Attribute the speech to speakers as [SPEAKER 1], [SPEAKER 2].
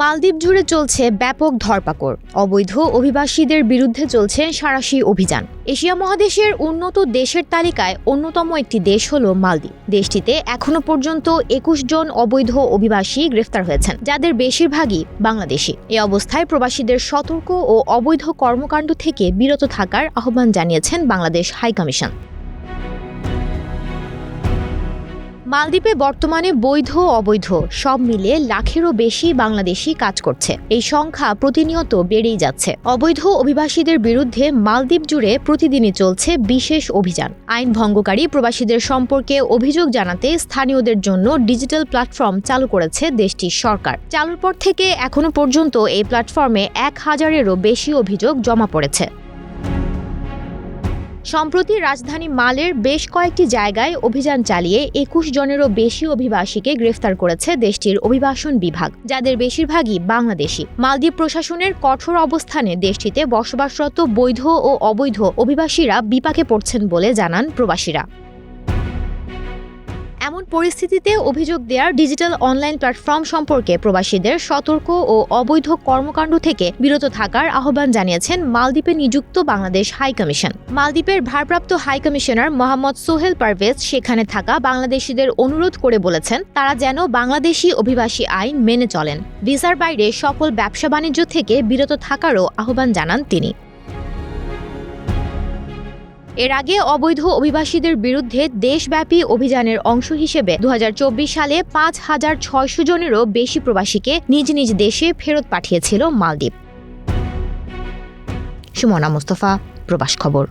[SPEAKER 1] মালদ্বীপ জুড়ে চলছে ব্যাপক ধরপাকড়। অবৈধ অভিবাসীদের বিরুদ্ধে চলছে সাঁড়াশি অভিযান। এশিয়া মহাদেশের উন্নত দেশের তালিকায় অন্যতম একটি দেশ হল মালদ্বীপ। দেশটিতে এখনও পর্যন্ত একুশ জন অবৈধ অভিবাসী গ্রেফতার হয়েছেন, যাদের বেশিরভাগই বাংলাদেশি। এ অবস্থায় প্রবাসীদের সতর্ক ও অবৈধ কর্মকাণ্ড থেকে বিরত থাকার আহ্বান জানিয়েছেন বাংলাদেশ হাইকমিশন মালদ্বীপে বর্তমানে বৈধ অবৈধ, সব মিলে লাখেরও বেশি বাংলাদেশি কাজ করছে। এই সংখ্যা প্রতিনিয়ত বেড়েই যাচ্ছে। অবৈধ অভিবাসীদের বিরুদ্ধে মালদ্বীপ জুড়ে প্রতিদিনই চলছে বিশেষ অভিযান। আইন ভঙ্গকারী প্রবাসীদের সম্পর্কে অভিযোগ জানাতে স্থানীয়দের জন্য ডিজিটাল প্ল্যাটফর্ম চালু করেছে দেশটির সরকার। চালুর পর থেকে এখনও পর্যন্ত এই প্ল্যাটফর্মে এক হাজারেরও বেশি অভিযোগ জমা পড়েছে। সম্প্রতি রাজধানী মালের বেশ কয়েকটি জায়গায় অভিযান চালিয়ে একুশ জনেরও বেশি অভিবাসীকে গ্রেফতার করেছে দেশটির অভিবাসন বিভাগ, যাদের বেশিরভাগই বাংলাদেশি। মালদ্বীপ প্রশাসনের কঠোর অবস্থানে দেশটিতে বসবাসরত বৈধ ও অবৈধ অভিবাসীরা বিপাকে পড়ছেন বলে জানান প্রবাসীরা। পরিস্থিতিতে অভিযোগ দেওয়ার ডিজিটাল অনলাইন প্ল্যাটফর্ম সম্পর্কে প্রবাসীদের সতর্ক ও অবৈধ কর্মকাণ্ড থেকে বিরত থাকার আহ্বান জানিয়েছেন মালদ্বীপে নিযুক্ত বাংলাদেশ হাই কমিশন। মালদ্বীপের ভারপ্রাপ্ত হাই কমিশনার মোহাম্মদ সোহেল পারভেজ সেখানে থাকা বাংলাদেশিদের অনুরোধ করে বলেছেন, তারা যেন বাংলাদেশি অভিবাসী আইন মেনে চলেন। ভিসার বাইরে সকল ব্যবসা বাণিজ্য থেকে বিরত থাকারও আহ্বান জানান তিনি। এর আগে অবৈধ অভিবাসীদের বিরুদ্ধে দেশব্যাপী অভিযানের অংশ হিসেবে দু হাজার চব্বিশ সালে পাঁচ হাজার ছয়শো জনেরও বেশি প্রবাসীকে নিজ নিজ দেশে ফেরত পাঠিয়েছিল মালদ্বীপ। সুমনা মোস্তফা, প্রবাস খবর।